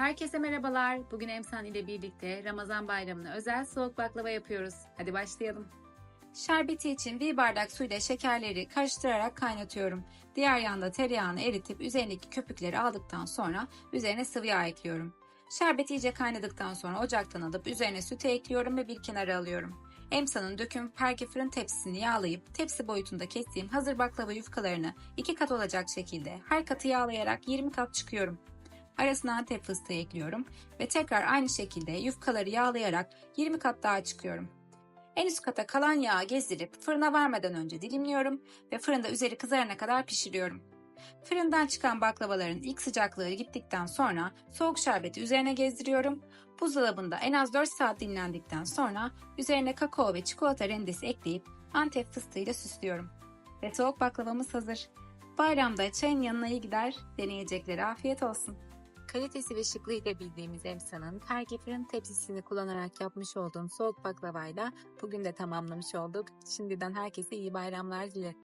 Herkese merhabalar. Bugün Emsan ile birlikte Ramazan bayramına özel soğuk baklava yapıyoruz. Hadi başlayalım. Şerbeti için bir bardak suyla şekerleri karıştırarak kaynatıyorum. Diğer yanda tereyağını eritip üzerindeki köpükleri aldıktan sonra üzerine sıvı yağ ekliyorum. Şerbet iyice kaynadıktan sonra ocaktan alıp üzerine sütü ekliyorum ve bir kenara alıyorum. Emsa'nın döküm perge fırın tepsisini yağlayıp tepsi boyutunda kestiğim hazır baklava yufkalarını iki kat olacak şekilde her katı yağlayarak 20 kat çıkıyorum. Arasına antep fıstığı ekliyorum ve tekrar aynı şekilde yufkaları yağlayarak 20 kat daha çıkıyorum. En üst kata kalan yağı gezdirip fırına vermeden önce dilimliyorum ve fırında üzeri kızarana kadar pişiriyorum. Fırından çıkan baklavaların ilk sıcaklığı gittikten sonra soğuk şerbeti üzerine gezdiriyorum. Buzdolabında en az 4 saat dinlendikten sonra üzerine kakao ve çikolata rendesi ekleyip antep fıstığıyla süslüyorum. Ve soğuk baklavamız hazır. Bayramda çayın yanına iyi gider, deneyeceklere afiyet olsun. Kalitesi ve şıklığıyla bildiğimiz Emsa'nın perge fırın tepsisini kullanarak yapmış olduğum soğuk baklavayla bugün de tamamlamış olduk. Şimdiden herkese iyi bayramlar dilerim.